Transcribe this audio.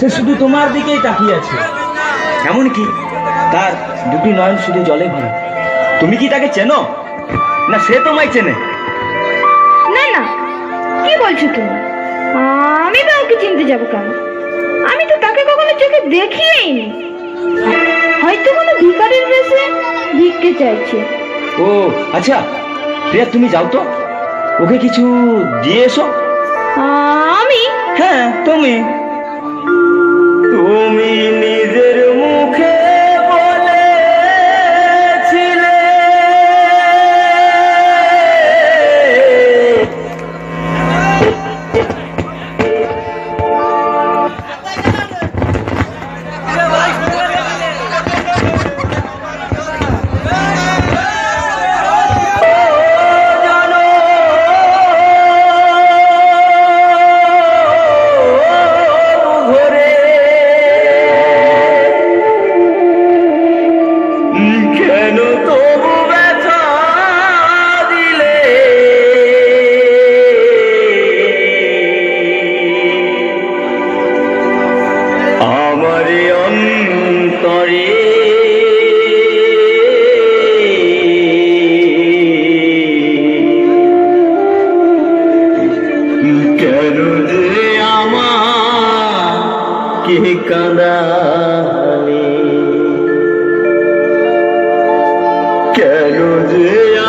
সে শুধু তোমার দিকেই তাকিয়ে আছে। এমনকি তার দুটি নয়ন শুধু জলে ভরা। তুমি কি তাকে চেনো? না সে তোমায় চেনে? না না। কি বলছো তুমি? আমি তো ওকে চিনতে যাব কেন? আমি তো তাকে কখনো চোখে দেখিই নি। হয়তো কোনো ভিকারির বেশে ভিক্ষে চাইছে। ও আচ্ছা। প্রিয়া তুমি যাও তো। ওকে কিছু দিয়ে এসো। আমি? হ্যাঁ তুমি। কেন যে আমার কে কাঁদালে? কেন যে